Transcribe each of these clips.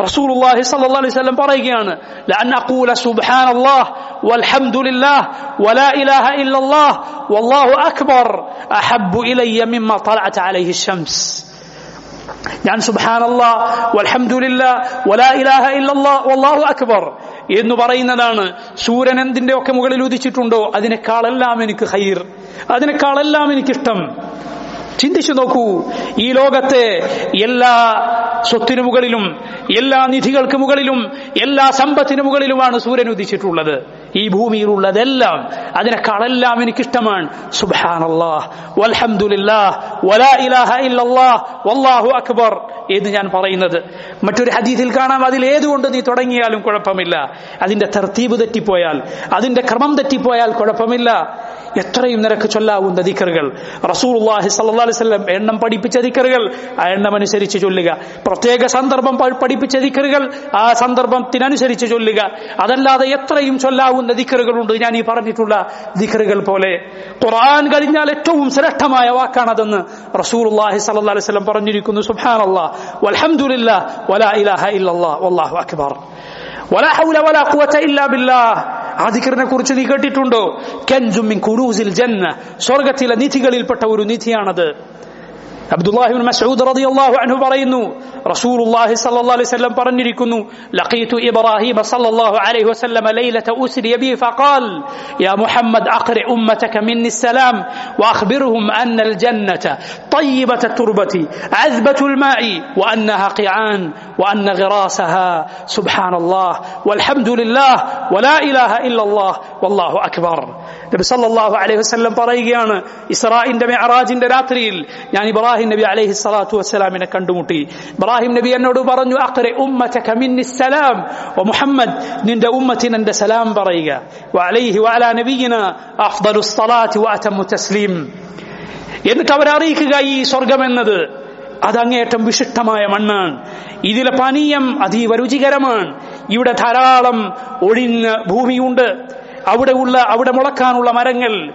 رسول الله صلى الله عليه وسلم برئيان لأن أقول سبحان الله والحمد لله ولا إله إلا الله والله أكبر أحب إلي مما طلعت عليه الشمس يعني سبحان الله والحمد لله ولا إله إلا الله والله أكبر എന്ന് പറയുന്നതാണ്. സൂര്യൻ എന്തിൻ്റെയൊക്കെ മുകളിൽ ഉദിച്ചിട്ടുണ്ടോ? അതിനേക്കാളെല്ലാം എനിക്ക് ഹൈർ അതിനേക്കാളെല്ലാം എനിക്കിഷ്ടം. ചിന്തിച്ചു നോക്കൂ. ഈ ലോകത്തെ എല്ലാ സ്വത്തിനു മുകളിലും എല്ലാ നിധികൾക്ക് മുകളിലും എല്ലാ സമ്പത്തിനു മുകളിലുമാണ് സൂര്യൻ ഉദിച്ചിട്ടുള്ളത്. ഈ ഭൂമിയിലുള്ളതെല്ലാം അതിനേക്കാളെല്ലാം എനിക്കിഷ്ടമാണ്. വല്ലാഹു അക്ബർ എന്ന് ഞാൻ പറയുന്നത്. മറ്റൊരു ഹദീസിൽ കാണാം അതിൽ ഏതുകൊണ്ട് നീ തുടങ്ങിയാലും കുഴപ്പമില്ല. അതിന്റെ തർത്തീബ് തെറ്റിപ്പോയാൽ അതിന്റെ ക്രമം തെറ്റിപ്പോയാൽ കുഴപ്പമില്ല. എത്രയും നിരക്ക് ചൊല്ലാവുന്ന ദിക്കറുകൾ. റസൂലുള്ളാഹി സ്വല്ലല്ലാഹു അലൈഹി വസല്ലം എണ്ണം പഠിപ്പിച്ച ദിക്കറുകൾ ആ എണ്ണം അനുസരിച്ച് ചൊല്ലുക. പ്രത്യേക സന്ദർഭം പഠിപ്പിച്ച ദിക്കറുകൾ ആ സന്ദർഭത്തിനനുസരിച്ച് ചൊല്ലുക. അതല്ലാതെ എത്രയും ചൊല്ലാവുന്ന ദിക്കറുകളുണ്ട്. ഞാൻ ഈ പറഞ്ഞിട്ടുള്ള ദിക്കറുകൾ പോലെ. ഖുർആൻ കഴിഞ്ഞാൽ ഏറ്റവും ശ്രേഷ്ഠമായ വാക്കാണതെന്ന് റസൂർ അള്ളാഹി അലൈഹി വസല്ലം പറഞ്ഞിരിക്കുന്നു. സുബ്ഹാനല്ലാഹ്. അള്ളാഹ് വലാ ഇലാഹ വല്ലാഹു അക്ബർ. വലാ ഹൗല വലാ ഖുവത ഇല്ലാ ബില്ലാഹ്. ആ കുറിച്ച് നീ കേട്ടിട്ടുണ്ടോ? കെൻ മിൻ കുനൂസിൽ ജന്ന സ്വർഗത്തിലെ നിധികളിൽപ്പെട്ട ഒരു നിധിയാണത്. അബ്ദുല്ലാഹിബിൻ മസ്ഊദ് റളിയല്ലാഹു അൻഹു പറയുന്നു റസൂലുള്ളാഹി സ്വല്ലല്ലാഹു അലൈഹി വസല്ലം പറഞ്ഞിരിക്കുന്നു ലഖീതു ഇബ്രാഹിം സ്വല്ലല്ലാഹു അലൈഹി വസല്ലം ലൈലത ഉസ്രി ബി ഫഖാൽ യാ മുഹമ്മദ് അഖ്രി ഉമ്മതക മിന്നി السلام واخبرهم ان الجنه طيبه التربه عذبه الماء وانها قيعان وان غراسها سبحان الله والحمد لله ولا اله الا الله والله اكبر നബി സല്ലല്ലാഹു അലൈഹി വസല്ലം പറയുകയാണ് ഇസ്രാഇന്റെ മിഅറാജിന്റെ രാത്രിയിൽ ഞാൻ ഇബ്രാഹിം നബി അലൈഹി സ്വലാത്തു വസ്സലാമിനെ കണ്ടുമുട്ടി. ഇബ്രാഹിം നബി എന്നോട് പറഞ്ഞു അഖ്റി ഉമ്മതക മിന്നി സലാം. വ മുഹമ്മദ് നിന്റെ ഉമ്മത്തിന് എന്റെ സലാം പറയുക. വഅലൈഹി വഅലാ നബിയിന അഫ്ദലു സ്വലാത്തി വഅതമു തസ്ലീം. എന്നിട്ട് അവരറിയിക്കുക ഈ സ്വർഗം എന്നത് അത് അങ്ങേയറ്റം വിശിഷ്ടമായ മണ്ണാണ്. ഇതിലെ പാനീയം അതീവ രുചികരമാണ്. ഇവിടെ ധാരാളം ഒഴിഞ്ഞ ഭൂമിയുണ്ട്. അവിടെ ഉള്ള അവിടെ മുളക്കാനുള്ള മരങ്ങൾ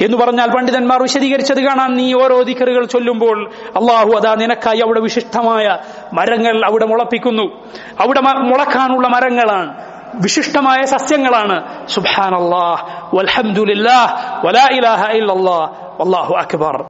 എന്ന് പറഞ്ഞാൽ പണ്ഡിതന്മാർ വിശദീകരിച്ചത് കാണാൻ നീ ഓരോ ദിക്കറുകൾ ചൊല്ലുമ്പോൾ അള്ളാഹു അതാ നിനക്കായി അവിടെ വിശിഷ്ടമായ മരങ്ങൾ അവിടെ മുളപ്പിക്കുന്നു. അവിടെ മുളക്കാനുള്ള മരങ്ങളാണ്. വിശിഷ്ടമായ സസ്യങ്ങളാണ്. സുബ്ഹാനല്ലാഹ് വൽഹംദുലില്ലാഹ് വലാ ഇലാഹ വല്ലാഹു അക്ബർ.